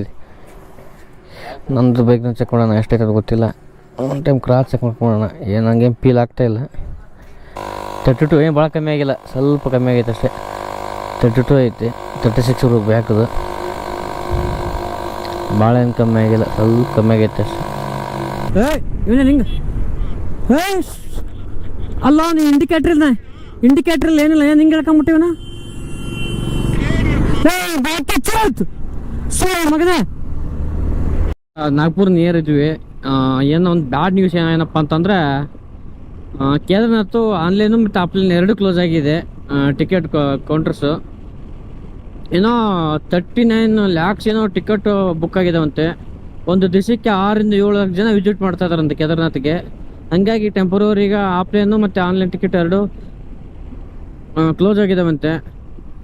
ಇದೆ ನಂದು ಬೈಕ್ನ ಚೆಕ್ ಮಾಡೋಣ ಅದು ಗೊತ್ತಿಲ್ಲ. ಒನ್ ಟೈಮ್ ಕ್ರಾಸ್ ಚೆಕ್ ಮಾಡ್ಕೊಂಡೋಣ ಏನು ಹಂಗೇನು ಫೀಲ್ ಆಗ್ತಾ ಇಲ್ಲ. ತರ್ಟಿ ಟು ಏನು ಭಾಳ ಕಮ್ಮಿ ಆಗಿಲ್ಲ. ಸ್ವಲ್ಪ ಕಮ್ಮಿ ಆಗೈತೆ ಅಷ್ಟೇ. ತರ್ಟಿ ಟು ಐತಿ. ತರ್ಟಿ ಸಿಕ್ಸ್ ಬ್ಯಾಕದು. ಭಾಳ ಏನು ಕಮ್ಮಿ ಆಗಿಲ್ಲ. ಸ್ವಲ್ಪ ಕಮ್ಮಿ ಆಗೈತೆ ಅಷ್ಟೇ. ಹಿಂಗೆ ಏಯ್ ಅಲ್ಲ, ನೀ ಇಂಡಿಕೇಟ್ರ್ ಇಲ್ಲ ಇಂಡಿಕೇಟ್ರ್ ಏನಿಲ್ಲ, ಏನು ಹಿಂಗೆ ಹೇಳ್ಕೊಂಬಿಟ್ಟಿವನ ಏಯ್ ಬಾಕಿ ನಾಗ್ಪುರ್ ನಿಯರ್ ಇದ್ವಿ. ಏನೋ ಒಂದು ಬ್ಯಾಡ್ ನ್ಯೂಸ್ ಏನಪ್ಪ ಅಂತಂದ್ರೆ ಕೇದಾರ್ನಾಥ್ ಆನ್ಲೈನು ಮತ್ತು ಆಫ್ಲೈನ್ ಎರಡು ಕ್ಲೋಸ್ ಆಗಿದೆ. ಟಿಕೆಟ್ ಕೌಂಟರ್ಸ್ ಏನೋ ತರ್ಟಿ ನೈನ್ ಲ್ಯಾಕ್ಸ್ ಏನೋ ಟಿಕೆಟ್ ಬುಕ್ ಆಗಿದಾವಂತೆ. ಒಂದು ದಿವಸಕ್ಕೆ ಆರಿಂದ ಏಳು ಲಕ್ಷ ಜನ ವಿಸಿಟ್ ಮಾಡ್ತಾ ಇದಾರಂತೆ ಕೇದಾರ್ನಾಥ್ಗೆ. ಹಂಗಾಗಿ ಟೆಂಪರರಿ ಈಗ ಆಫ್ಲೈನು ಮತ್ತು ಆನ್ಲೈನ್ ಟಿಕೆಟ್ ಎರಡು ಕ್ಲೋಸ್ ಆಗಿದಾವಂತೆ.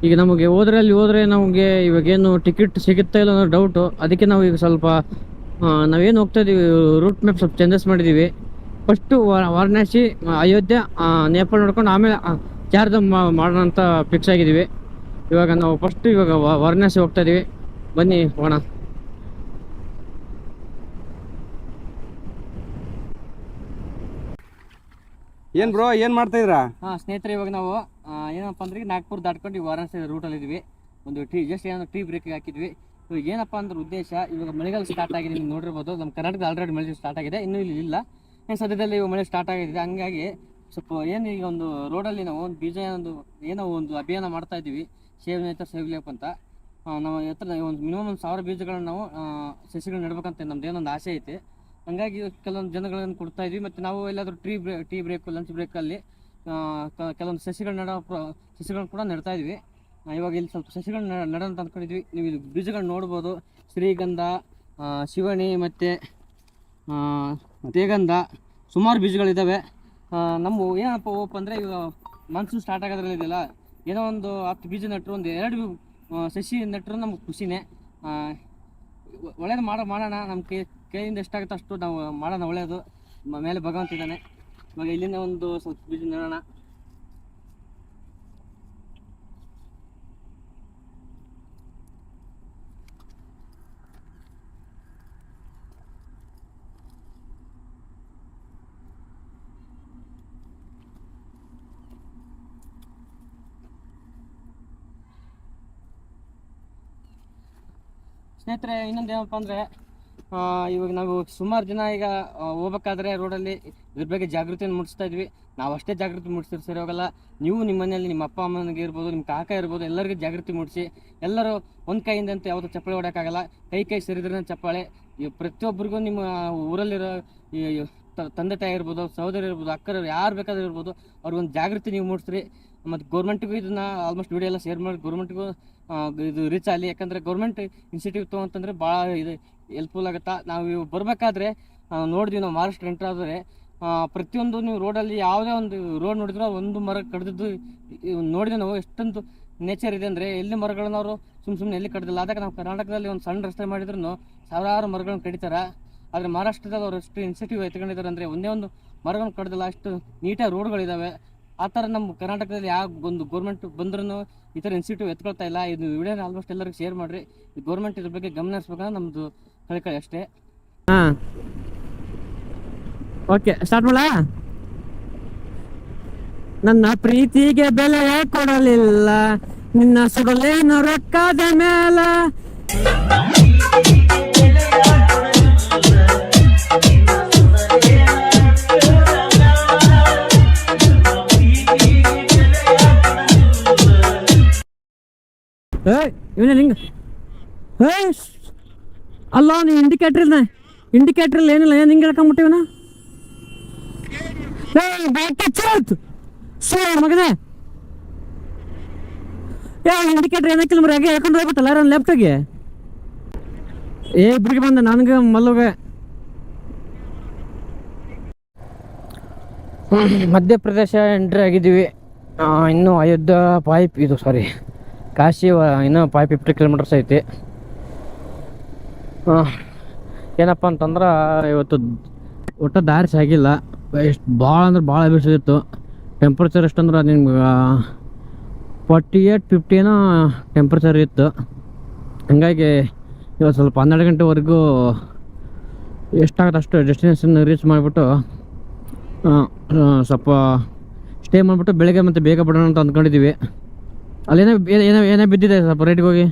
ಈಗ ನಮಗೆ ಹೋದ್ರೆ ಅಲ್ಲಿ ಹೋದ್ರೆ ನಮಗೆ ಇವಾಗೇನು ಟಿಕೆಟ್ ಸಿಗುತ್ತಾ ಇಲ್ಲ ಅನ್ನೋ ಡೌಟು ಅದಕ್ಕೆ ನಾವು ಈಗ ಸ್ವಲ್ಪ ನಾವೇನು ಹೋಗ್ತಾ ಇದೀವಿ ರೂಟ್ ಮ್ಯಾಪ್ ಸ್ವಲ್ಪ ಚೇಂಜಸ್ ಮಾಡಿದ್ದೀವಿ ಫಸ್ಟು ವಾರಣಾಸಿ ಅಯೋಧ್ಯೆ ನೇಪಾಳ ನೋಡ್ಕೊಂಡು ಆಮೇಲೆ ಚಾರ್ಧಮ್ ಮಾಡೋಣ ಅಂತ ಫಿಕ್ಸ್ ಆಗಿದ್ದೀವಿ ಇವಾಗ ನಾವು ಫಸ್ಟ್ ಇವಾಗ ವ- ವಾರಣಾಸಿ ಹೋಗ್ತಾ ಇದೀವಿ. ಬನ್ನಿ ಹೋಗೋಣ. ಏನ್ ಬ್ರೋ ಏನ್ ಮಾಡ್ತಾ ಇದ್ರಾ ಹಾಂ ಸ್ನೇಹಿತರೆ ಇವಾಗ ನಾವು ಏನಪ್ಪ ಅಂದ್ರೆ ನಾಗ್ಪುರ್ ದಾಟ್ಕೊಂಡು ಈ ವಾರಣಾಸಿ ರೂಟಲ್ಲಿ ಇದ್ವಿ. ಒಂದು ಟೀ ಜಸ್ಟ್ ಏನೋ ಟೀ ಬ್ರೇಕ್ ಹಾಕಿದ್ವಿ. ಇವಾಗ ಏನಪ್ಪ ಅಂದ್ರೆ ಉದ್ದೇಶ, ಇವಾಗ ಮಳೆಗಾಲ ಸ್ಟಾರ್ಟ್ ಆಗಿದೆ ನೀವು ನೋಡಿರ್ಬೋದು. ನಮ್ಮ ಕರ್ನಾಟಕದ ಆಲ್ರೆಡಿ ಮಳೆ ಸ್ಟಾರ್ಟ್ ಆಗಿದೆ. ಇನ್ನೂ ಇಲ್ಲಿ ಇಲ್ಲ. ಏನು ಸದ್ಯದಲ್ಲಿ ಇವಾಗ ಮಳೆ ಸ್ಟಾರ್ಟ್ ಆಗಿದೆ. ಹಂಗಾಗಿ ಸ್ವಲ್ಪ ಏನು ಈಗ ಒಂದು ರೋಡಲ್ಲಿ ನಾವು ಒಂದು ಬೀಜ ಒಂದು, ಏನೋ ಒಂದು ಅಭಿಯಾನ ಮಾಡ್ತಾ ಇದ್ದೀವಿ. ಸೇವ್ ನೇತ ಲೇಪ್ ಅಂತ. ನಮ್ಮ ಹತ್ರ ಒಂದು ಮಿನಿಮಮ್ ಒಂದು ಸಾವಿರ ಬೀಜಗಳನ್ನ ನಾವು ಸಸಿಗಳು ನೆಡ್ಬೇಕಂತ ನಮ್ದು ಏನೊಂದು ಆಸೆ ಐತೆ. ಹಂಗಾಗಿ ಕೆಲವೊಂದು ಜನಗಳನ್ನು ಕೊಡ್ತಾ ಇದ್ವಿ. ಮತ್ತು ನಾವು ಎಲ್ಲಾದರೂ tea break tea break lunch ಬ್ರೇಕಲ್ಲಿ ಕೆಲವೊಂದು ಸಸಿಗಳು ನೆಡೋ ಸಸಿಗಳನ್ನ ಕೂಡ ನೆಡ್ತಾ ಇದ್ವಿ. ಇವಾಗ ಇಲ್ಲಿ ಸ್ವಲ್ಪ ಸಸಿಗಳನ್ನ ನೆಡೋಣ ಅಂತ ಅಂದ್ಕೊಂಡಿದ್ವಿ. ನೀವು ಇಲ್ಲಿ ಬೀಜಗಳನ್ನ ನೋಡ್ಬೋದು. ಶ್ರೀಗಂಧ ಶಿವಣಿ ಮತ್ತು ತೇಗಂಧ ಸುಮಾರು ಬೀಜಗಳಿದ್ದಾವೆ ನಮ್ಮ ಏನಪ್ಪ ಓಪ್ ಅಂದರೆ ಇವಾಗ ಮನ್ಸೂನ್ ಸ್ಟಾರ್ಟ್ ಆಗೋದ್ರಲ್ಲಿ ಇದೆಯಲ್ಲ, ಏನೋ ಒಂದು ಹತ್ತು ಬೀಜ ನೆಟ್ಟರು ಒಂದು ಎರಡು ಸಸಿ ನೆಟ್ಟರು ನಮ್ಗೆ ಖುಷಿನೇ. ಒಳ್ಳೇದು ಮಾಡೋ, ಮಾಡೋಣ. ನಮ್ಮ ಕೈ ಕೈಯಿಂದ ಎಷ್ಟಾಗುತ್ತೆ ಅಷ್ಟು ನಾವು ಮಾಡೋಣ ಒಳ್ಳೆಯದು ಮೇಲೆ ಭಗವಂತ ಇದ್ದಾನೆ. ಇವಾಗ ಇಲ್ಲಿಂದ ಒಂದು ಸ್ವಲ್ಪ ಬೀಜ ನೋಡೋಣ. ಸ್ನೇಹಿತರೆ ಇನ್ನೊಂದು ಏನಪ್ಪ ಅಂದರೆ ಇವಾಗ ನಾವು ಸುಮಾರು ಜನ ಈಗ ಹೋಗ್ಬೇಕಾದ್ರೆ ರೋಡಲ್ಲಿ ಇದ್ರ ಬಗ್ಗೆ ಜಾಗೃತಿಯನ್ನು ಮೂಡಿಸ್ತಾ ಇದ್ವಿ. ನಾವು ಅಷ್ಟೇ ಜಾಗೃತಿ ಮೂಡಿಸ್ತೀವಿ ಸರಿ ಹೋಗಲ್ಲ ನೀವು ನಿಮ್ಮ ಮನೆಯಲ್ಲಿ ನಿಮ್ಮ ಅಪ್ಪ, ಅಮ್ಮನಿಗೆ ಇರ್ಬೋದು, ನಿಮ್ಮ ಕಾಕ ಇರ್ಬೋದು, ಎಲ್ಲರಿಗೂ ಜಾಗೃತಿ ಮೂಡಿಸಿ, ಎಲ್ಲರೂ ಒಂದು ಕೈಯಿಂದ ಅಂತ ಯಾವುದೋ ಚಪ್ಪಳೆ ಹೊಡೋಕ್ಕಾಗಲ್ಲ ಕೈ ಕೈ ಸೇರಿದ್ರೆ ಚಪ್ಪಾಳೆ. ಪ್ರತಿಯೊಬ್ಬರಿಗೂ ನಿಮ್ಮ ಊರಲ್ಲಿರೋ ತಂದೆ ತಾಯಿ ಇರ್ಬೋದು, ಸಹೋದರಿ ಇರ್ಬೋದು, ಅಕ್ಕರು ಯಾರು ಬೇಕಾದ್ರೂ ಇರ್ಬೋದು, ಅವ್ರಿಗೊಂದು ಜಾಗೃತಿ ನೀವು ಮೂಡಿಸ್ರಿ. ಮತ್ತು ಗೌರ್ಮೆಂಟಿಗೂ ಇದನ್ನ ಆಲ್ಮೋಸ್ಟ್ ವಿಡಿಯೋ ಎಲ್ಲ ಶೇರ್ ಮಾಡಿ ಗೌರ್ಮೆಂಟ್ಗೂ ಇದು ರೀಚ್ ಆಗಲಿ. ಯಾಕಂದರೆ ಗೌರ್ಮೆಂಟ್ ಇನ್ಸ್ಟಿಟ್ಯೂಟ್ ತೊಗೊಂತಂದ್ರೆ ಭಾಳ ಇದು ಹೆಲ್ಪ್ಫುಲ್ ಆಗುತ್ತಾ. ನಾವು ಇವು ಬರಬೇಕಾದ್ರೆ ನೋಡಿದ್ವಿ ನಾವು ಮಹಾರಾಷ್ಟ್ರ ಎಂಟ್ರ್ ಆದರೆ ಪ್ರತಿಯೊಂದು ನೀವು ರೋಡಲ್ಲಿ ಯಾವುದೇ ಒಂದು ರೋಡ್ ನೋಡಿದ್ರೂ ಒಂದು ಮರ ಕಡ್ದಿದ್ದು ನೋಡಿದ್ವಿ ನಾವು. ಎಷ್ಟೊಂದು ನೇಚರ್ ಇದೆ ಅಂದರೆ ಎಲ್ಲಿ ಮರಗಳನ್ನ ಅವರು ಸುಮ್ಮ ಸುಮ್ಮನೆ ಎಲ್ಲಿ ಕಡ್ದಿಲ್ಲ. ಅದಕ್ಕೆ ನಾವು ಕರ್ನಾಟಕದಲ್ಲಿ ಒಂದು ಸಣ್ಣ ರಸ್ತೆ ಮಾಡಿದ್ರು ಸಾವಿರಾರು ಮರಗಳನ್ನ ಕಡಿತಾರೆ. ಆದರೆ ಮಹಾರಾಷ್ಟ್ರದಲ್ಲಿ ಅವರು ಎಷ್ಟು ಇನ್ಸಿಟಿವ್ ಎತ್ಕೊಂಡಿದ್ದಾರೆ ಅಂದರೆ ಒಂದೇ ಒಂದು ಮರವನ್ನು ಕಡ್ದಲ್ಲ ಅಷ್ಟು ನೀಟಾಗಿ ರೋಡ್ಗಳಿದ್ದಾವೆ ಆ ಥರ ನಮ್ಮ ಕರ್ನಾಟಕದಲ್ಲಿ ಯಾವ ಒಂದು ಗೌರ್ಮೆಂಟ್ ಬಂದ್ರೂ ಈ ಥರ ಇನ್ಸ್ಟಿಟ್ಯೂಟ್ ಎತ್ಕೊಳ್ತಾ ಇಲ್ಲ. ಇದು ವಿಡಿಯೋನ ಆಲ್ಮೋಸ್ಟ್ ಎಲ್ಲರಿಗೂ ಶೇರ್ ಮಾಡಿರಿ. ಗೌರ್ಮೆಂಟ್ ಇದ್ರ ಬಗ್ಗೆ ಗಮನ ಹರಿಸ್ಬೇಕಂದ್ರೆ ನಮ್ಮದು ಹೇಳ್ಕೊಳ್ಳಿ ಅಷ್ಟೇ. ಹಾಂ. ಓಕೆ ಸ್ಟಾರ್ಟ್ ಮಾಡ ನನ್ನ ಪ್ರೀತಿಗೆ ಬೆಲೆ ಕೊಡಲಿಲ್ಲ. ನಿನ್ನ ಸುಡಲೇನು ರೊಕ್ಕದ ಮೇಲ? ಇವನೇ ಹಿಂಗ ಏಯ್ ಅಲ್ಲ, ನೀ ಇಂಡಿಕೇಟ್ರ್ ಇಲ್ಲ ಇಂಡಿಕೇಟ್ರ್ ಇಲ್ಲ ಏನಿಲ್ಲ, ಏನು ಹಿಂಗೆ ಹೇಳ್ಕೊಂಬಿಟ್ಟಿವನ ಏಯ್ ಚೇತ್ ಸೋ ಮಗನೇ. ಏ ಇಂಡಿಕೇಟ್ರ್ ಏನಕ್ಕಿಲ್ಲ ಮರ ಹಾಗೆ ಹೇಳ್ಕೊಂಡು ಹೋಗ್ಬಿಟ್ಟಲ್ಲ, ಯಾರು ಲೆಫ್ಟಿಗೆ ಏ, ಇಬ್ರಿಗೆ ಬಂದೆ, ನನಗೆ ಮಲ್ಲುಗೆ. ಮಧ್ಯಪ್ರದೇಶ ಎಂಟ್ರಿ ಆಗಿದ್ದೀವಿ. ಇನ್ನೂ ಅಯೋಧ್ಯ ಪೈಪ್ ಇದು ಸಾರಿ ಕಾಶಿ ಇನ್ನೂ ಫೈವ್ ಫಿಫ್ಟಿ ಕಿಲೋಮೀಟರ್ಸ್ ಐತಿ. ಏನಪ್ಪ ಅಂತಂದ್ರೆ, ಇವತ್ತು ಒಟ್ಟು ದಾರಿ ಸಾಗಿಲ್ಲ. ಎಷ್ಟು ಭಾಳ ಅಂದ್ರೆ ಭಾಳ ಬಿಸಿಲಿತ್ತು ಟೆಂಪ್ರೇಚರ್ ಎಷ್ಟಂದ್ರೆ ನಿಮ್ಗೆ ಫಾರ್ಟಿ ಏಯ್ಟ್ ಫಿಫ್ಟಿನೋ ಟೆಂಪ್ರೇಚರ್ ಇತ್ತು. ಹಂಗಾಗಿ ಇವತ್ತು ಸ್ವಲ್ಪ ಹನ್ನೆರಡು ಗಂಟೆವರೆಗೂ ಎಷ್ಟಾಗುತ್ತೆ ಅಷ್ಟು ಡೆಸ್ಟಿನೇಷನ್ ರೀಚ್ ಮಾಡಿಬಿಟ್ಟು ಸ್ವಲ್ಪ ಸ್ಟೇ ಮಾಡಿಬಿಟ್ಟು ಬೆಳಗ್ಗೆ ಮತ್ತೆ ಬೇಗ ಬಿಡೋಣ ಅಂತ ಅಂದ್ಕೊಂಡಿದ್ದೀವಿ ಅಲ್ಲೇನೋ ಏನೇ ಏನೋ ಬಿದ್ದಿದೆ ಸ್ವಲ್ಪ ರೇಟ್ಗೆ ಹೋಗಿ.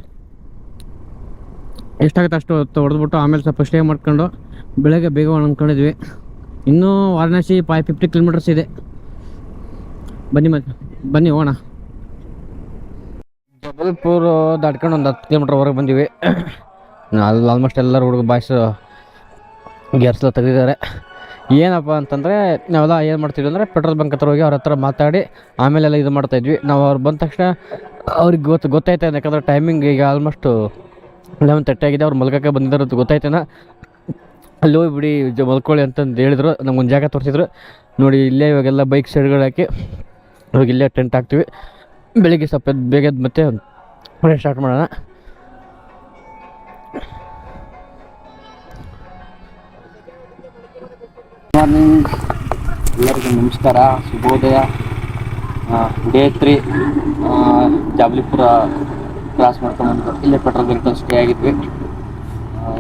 ಎಷ್ಟಾಗುತ್ತೆ ಅಷ್ಟು ಹೊಡೆದ್ಬಿಟ್ಟು ಆಮೇಲೆ ಸ್ವಲ್ಪ ಸ್ಟೇ ಮಾಡ್ಕೊಂಡು ಬೆಳಗ್ಗೆ ಬೇಗ ಅಂದ್ಕೊಂಡಿದ್ವಿ ಇನ್ನೂ ವಾರಣಾಸಿ ಫೈ ಫಿಫ್ಟಿ ಕಿಲೋಮೀಟರ್ಸ್ ಇದೆ. ಬನ್ನಿ ಮತ್ತೆ, ಬನ್ನಿ ಹೋಗೋಣ. ಜಬಲ್ಪುರ್ ದಾಟ್ಕೊಂಡು ಒಂದು ಹತ್ತು ಕಿಲೋಮೀಟ್ರ್ವರೆಗೆ ಬಂದಿವಿ. ಅಲ್ಲಿ ಆಲ್ಮೋಸ್ಟ್ ಎಲ್ಲರೂ ಹುಡುಗ ಬಾಯ್ಸ್ ಗೇರ್ಸ್ಲ ತೆಗೆದಿದ್ದಾರೆ. ಏನಪ್ಪ ಅಂತಂದರೆ, ನಾವೆಲ್ಲ ಏನು ಮಾಡ್ತಿದ್ವಿ ಅಂದರೆ ಪೆಟ್ರೋಲ್ ಬಂಕ್ ಹತ್ರ ಹೋಗಿ ಅವ್ರ ಹತ್ರ ಮಾತಾಡಿ, ಆಮೇಲೆಲ್ಲ ಇದು ಮಾಡ್ತಾಯಿದ್ವಿ ನಾವು ಅವ್ರು ಬಂದ ತಕ್ಷಣ, ಅವ್ರಿಗೆ ಗೊತ್ತು ಗೊತ್ತಾಯ್ತಾ ಯಾಕಂದರೆ ಟೈಮಿಂಗ್ ಈಗ ಆಲ್ಮೋಸ್ಟು ಲೆವೆನ್ ತರ್ಟಿ ಆಗಿದೆ, ಅವ್ರು ಮಲ್ಕಕ್ಕೆ ಬಂದಿದ್ದಾರೆ ಗೊತ್ತಾಯ್ತೇನ? ಅಲ್ಲಿ ಹೋಗ್ಬಿಡಿ ಜ ಮಲ್ಕೊಳ್ಳಿ ಅಂತಂದು ಹೇಳಿದ್ರು. ನಮ್ಗೊಂದು ಜಾಗ ತೋರಿಸಿದ್ರು. ನೋಡಿ, ಇಲ್ಲೇ ಇವಾಗೆಲ್ಲ ಬೈಕ್ ಸೈಡ್ಗಳು ಹಾಕಿ, ಇವಾಗ ಇಲ್ಲೇ ಟೆಂಟ್ ಹಾಕ್ತೀವಿ. ಬೆಳಿಗ್ಗೆ ಸ್ವಲ್ಪ ಬೇಗ ಮತ್ತೆ ಸ್ಟಾರ್ಟ್ ಮಾಡೋಣ. ಮಾರ್ನಿಂಗ್ ಎಲ್ಲರಿಗೂ ನಮಸ್ಕಾರ. ಶುಭೋದಯ. ಡೇ ತ್ರೀ ಜಾಬ್ಲಿಪುರ ಕ್ರಾಸ್ ಮಾಡ್ಕೊಂಡು ಇಲ್ಲೇ ಪೆಟ್ರೋಲ್ ಬಂಕ್ ಸ್ಟೇ ಆಗಿದ್ವಿ.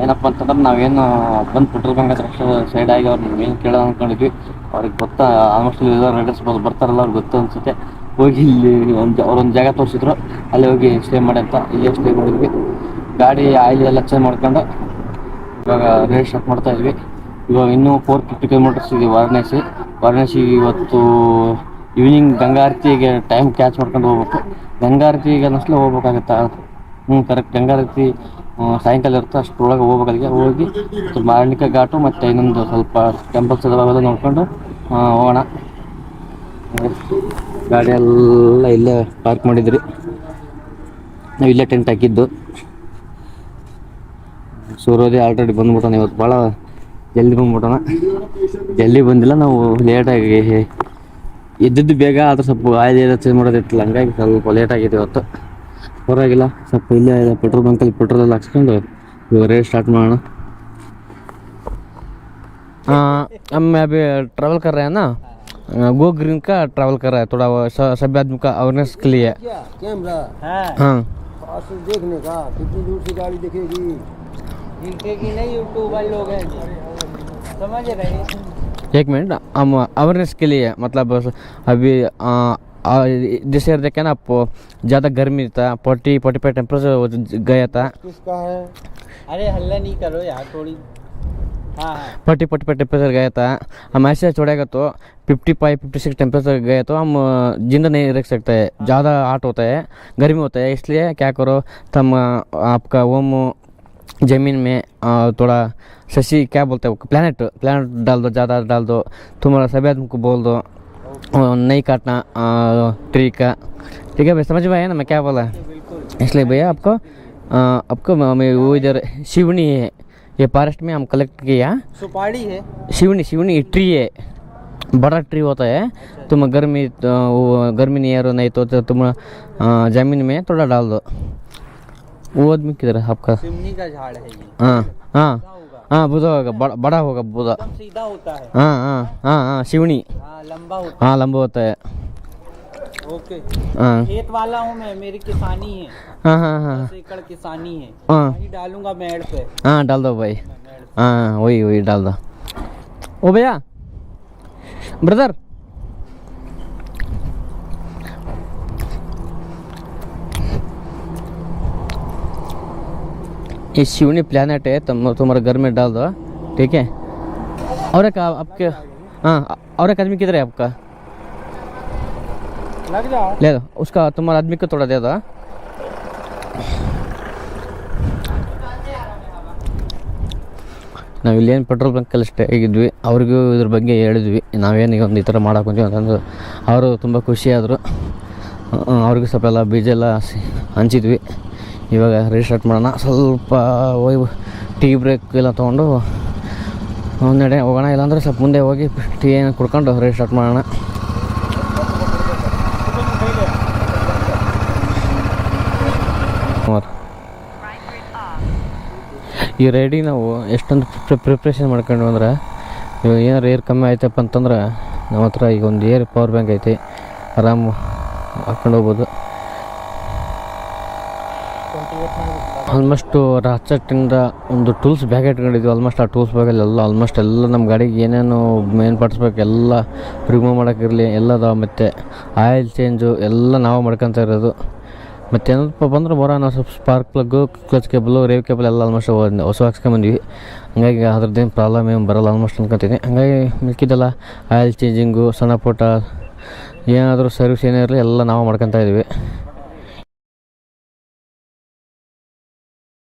ಏನಪ್ಪ ಅಂತಂದ್ರೆ ನಾವೇನು ಬಂದು ಪೆಟ್ರೋಲ್ ಬಂಕ್ ಹತ್ರ ಸೈಡ್ ಆಗಿ ನಮ್ಗೆ ಏನು ಕೇಳೋದು ಅಂದ್ಕೊಂಡಿದ್ವಿ ಅವ್ರಿಗೆ ಗೊತ್ತಾ ಆಲ್ಮೋಸ್ಟ್ ಎಲ್ಲ ರೈಡರ್ಸ್ ಬರ್ತಾರಲ್ಲ, ಅವ್ರಿಗೆ ಗೊತ್ತು ಅನ್ಸುತ್ತೆ. ಹೋಗಿ ಇಲ್ಲಿ ಒಂದು ಅವ್ರೊಂದು ಜಾಗ ತೋರಿಸಿದ್ರು. ಅಲ್ಲಿ ಹೋಗಿ ಸ್ಟೇ ಮಾಡಿ ಅಂತ ಇಲ್ಲೇ ಸ್ಟೇ ಮಾಡಿದ್ವಿ. ಗಾಡಿ ಆಯಿಲ್ ಎಲ್ಲ ಚೇಂಜ್ ಮಾಡ್ಕೊಂಡು ಇವಾಗ ರೇಟ್ ಮಾಡ್ತಾ ಇದ್ವಿ. ಇವಾಗ ಇನ್ನೂ ಫೋರ್ ಫಿಫ್ಟಿ ಕಿಲೋಮೀಟರ್ಸ್ ಇದೆ ವಾರಣಾಸಿ. ವಾರಣಾಸಿ ಇವತ್ತು ಈವ್ನಿಂಗ್ ಗಂಗಾರತಿಗೆ ಟೈಮ್ ಕ್ಯಾಚ್ ಮಾಡ್ಕೊಂಡು ಹೋಗ್ಬೇಕು. ಗಂಗಾರತಿಗೆ ಅನ್ನಿಸ್ಲೇ ಹೋಗ್ಬೇಕಾಗತ್ತೆ? ಹ್ಞೂ ಕರೆಕ್ಟ್ ಗಂಗಾರತಿ ಸಾಯಂಕಾಲ ಇರುತ್ತೆ ಅಷ್ಟರೊಳಗೆ ಹೋಗ್ಬೇಕಾಗಿದೆ ಹೋಗಿ ಮಾರಣಿಕ ಘಾಟು ಮತ್ತು ಇನ್ನೊಂದು ಸ್ವಲ್ಪ ಟೆಂಪಲ್ಸ್ ಅದಾವೆಲ್ಲ ನೋಡ್ಕೊಂಡು ಹೋಗೋಣ. ಗಾಡಿ ಎಲ್ಲ ಇಲ್ಲೇ ಪಾರ್ಕ್ ಮಾಡಿದ್ರಿ. ನಾವು ಇಲ್ಲೇ ಟೆಂಟ್ ಹಾಕಿದ್ದು. ಸೂರ್ಯೋದಯ ಆಲ್ರೆಡಿ ಬಂದ್ಬಿಟ್ಟಾನೆ ಇವತ್ತು. ಭಾಳ ಜಲ್ದಿ ಬಂದ್ಬಿಟ್ಟಣ ಜಲ್ದಿ ಬಂದಿಲ್ಲ ನಾವು ಲೇಟಾಗಿ ಎದ್ದಿದ್ದು ಬೇಗ ಆದ್ರೆ ಸ್ವಲ್ಪ ಆಯ್ದು ಎಲ್ಲ ಚೇಂಜ್ ಮಾಡೋದಿತ್ತಲ್ಲ ಹಂಗಾಗಿ ಸ್ವಲ್ಪ ಲೇಟ್ ಆಗಿದೆ ಇವತ್ತು ಪರವಾಗಿಲ್ಲ ಸ್ವಲ್ಪ ಇಲ್ಲೇ ಪೆಟ್ರೋಲ್ ಬಂಕಲ್ಲಿ ಪೆಟ್ರೋಲ್ ಎಲ್ಲ ಹಾಕ್ಸ್ಕೊಂಡು ಇವಾಗ ರೇಟ್ ಸ್ಟಾರ್ಟ್ ಮಾಡೋಣ हम अभी ट्रैवल कर रहे हैं ना गो ग्रीन का ट्रैवल कर रहा है थोड़ा वो स- सभ्य आदमी का अवेयरनेस के लिए कैमरा है हाँ पास से देखने का कितनी दूर से गाड़ी दिखेगी दिखेगी नहीं यूट्यूबर लोग हैं समझ रहे एक मिनट हम अवेयरनेस के लिए मतलब अभी आ, जैसे देखे ना आप ज़्यादा गर्मी था फोर्टी फोर्टी फाइव टेम्परेचर गया था। किसका है? अरे हल्ला नहीं करो यार थोड़ी। हाँ हाँ। फोर्टी फोर्टी फाइव टेम्परेचर गया था। हम ऐसे छोड़ेगा तो fifty five fifty six temperature गए तो हम ज़िंदा नहीं रख सकते। हैं। ज़्यादा हाट होता है गर्मी होता है इसलिए क्या करो तुम अ, आपका ओम ज़मीन में थोड़ा शशि क्या बोलते हैं प्लानट प्लानट डाल दो ज़्यादा डाल दो तुम्हारा सभी आदमी को बोल दो नहीं काटना ट्री का ठीक है भाई समझ में आया ना मैं क्या बोला? इसलिए भैया आपको आपको म- वो इधर शिवनी है ये फॉरेस्ट में हम कलेक्ट किया। सुपारी है। शिवनी शिवनी ट्री है। बड़ा ट्री होता है। तुम गर्मी तो गर्मी नहीं है नहीं तो, तो तुम ज़मीन में थोड़ा डाल दो। वो आदमी किधर है आपका? सिमनी का झाड़ है ये। हाँ हाँ हाँ बुधा होगा बड़ा बड़ा होगा बुधा एकदम सीधा होता है। हाँ हाँ हाँ हाँ शिवनी। हाँ लंबा होता हाँ। लंबा होता है। है ओके। हाँ। खेत वाला हूँ मैं मेरी किसानी है। हाँ हाँ हाँ। एकड़ किसानी है। हाँ। डालूँगा मेड़ पे। हाँ डाल दो भाई। मैं हाँ वही वही डाल दो। ओ भैया ब्रदर ये शिवनी प्लानट है तुम तुम्हारे घर में डाल दो ठीक है और एक आप- आपके हाँ और एक आदमी किधर है आपका लग जाओ ले दो उसका तुम्हारा आदमी को थोड़ा दे दो हाँ? ನಾವು ಇಲ್ಲೇನು ಪೆಟ್ರೋಲ್ ಬಂಕಲ್ಲಿ ಸ್ಟೇ ಆಗಿದ್ವಿ ಅವ್ರಿಗೂ ಇದ್ರ ಬಗ್ಗೆ ಹೇಳಿದ್ವಿ ನಾವೇನು ಈಗ ಒಂದು ಈ ಥರ ಮಾಡಕ್ಕೆ ಅಂತಂದು ಅವರು ತುಂಬ ಖುಷಿಯಾದರು ಅವ್ರಿಗೂ ಸ್ವಲ್ಪ ಎಲ್ಲ ಬೀಜ ಎಲ್ಲ ಸಿ- ಹಂಚಿದ್ವಿ ಇವಾಗ ರೀಸ್ಟಾರ್ಟ್ ಮಾಡೋಣ. ಸ್ವಲ್ಪ ಹೋಗಿ ಟೀ ಬ್ರೇಕ್ ಎಲ್ಲ ತೊಗೊಂಡು ಒಂದೆಡೆ ಹೋಗೋಣ. ಇಲ್ಲಾಂದರೆ ಸ್ವಲ್ಪ ಮುಂದೆ ಹೋಗಿ ಟೀ ಏನು ಕುಡ್ಕೊಂಡು ರೀಸ್ಟಾರ್ಟ್ ಮಾಡೋಣ. ಈ ರೈಡಿಗೆ ನಾವು ಎಷ್ಟೊಂದು ಪ್ರಿಪ್ರೇಷನ್ ಮಾಡ್ಕೊಂಡು ಅಂದ್ರೆ ಇವಾಗ ಏನಾರು ಏರ್ ಕಮ್ಮಿ ಆಯ್ತಪ್ಪ ಅಂತಂದ್ರೆ ನಮ್ಮ ಹತ್ರ ಈಗ ಒಂದು ಏರ್ ಪವರ್ ಬ್ಯಾಂಕ್ ಐತಿ. ಆರಾಮ್ ಹಾಕ್ಕೊಂಡು ಹೋಗ್ಬೋದು. ಆಲ್ಮೋಸ್ಟು ಹಚ್ಚಟ್ಟಿಂದ ಒಂದು ಟೂಲ್ಸ್ ಬ್ಯಾಗ್ ಇಟ್ಕೊಂಡಿದ್ವಿ. ಆಲ್ಮೋಸ್ಟ್ ಆ ಟೂಲ್ಸ್ ಬ್ಯಾಗಲ್ಲಿ ಎಲ್ಲ ಆಲ್ಮೋಸ್ಟ್ ಎಲ್ಲ ನಮ್ಮ ಗಾಡಿಗೆ ಏನೇನು ಮೇನ್ ಪಾರ್ಟ್ಸ್ ಬೇಕು, ಎಲ್ಲ ರಿಮೂವ್ ಮಾಡೋಕ್ಕಿರಲಿ ಎಲ್ಲದ ಮತ್ತು ಆಯಿಲ್ ಚೇಂಜು ಎಲ್ಲ ನಾವು ಮಾಡ್ಕೊತ ಇರೋದು. ಮತ್ತು ಏನಪ್ಪ ಬಂದ್ರೆ ಬರೋ ನಾವು ಸ್ವಲ್ಪ spark plug clutch cable rev cable ಎಲ್ಲ ಆಲ್ಮೋಸ್ಟ್ ಹೊಸ ಹಾಕ್ಸ್ಕೊಂಬಂದ್ವಿ ಹಂಗಾಗಿ ಅದ್ರದ್ದೇನು ಪ್ರಾಬ್ಲಮ್ ಏನು ಬರೋಲ್ಲ ಆಲ್ಮೋಸ್ಟ್ ಅನ್ಕೊತೀನಿ. ಹಂಗಾಗಿ ಮಿಕ್ಕಿದೆಲ್ಲ ಆಯಿಲ್ ಚೇಂಜಿಂಗು ಸಣ್ಣ ಪುಟ್ಟ ಏನಾದರೂ ಸರ್ವಿಸ್ ಏನೇ ಇರಲಿ ಎಲ್ಲ ನಾವು ಮಾಡ್ಕೊತಾ ಇದ್ವಿ.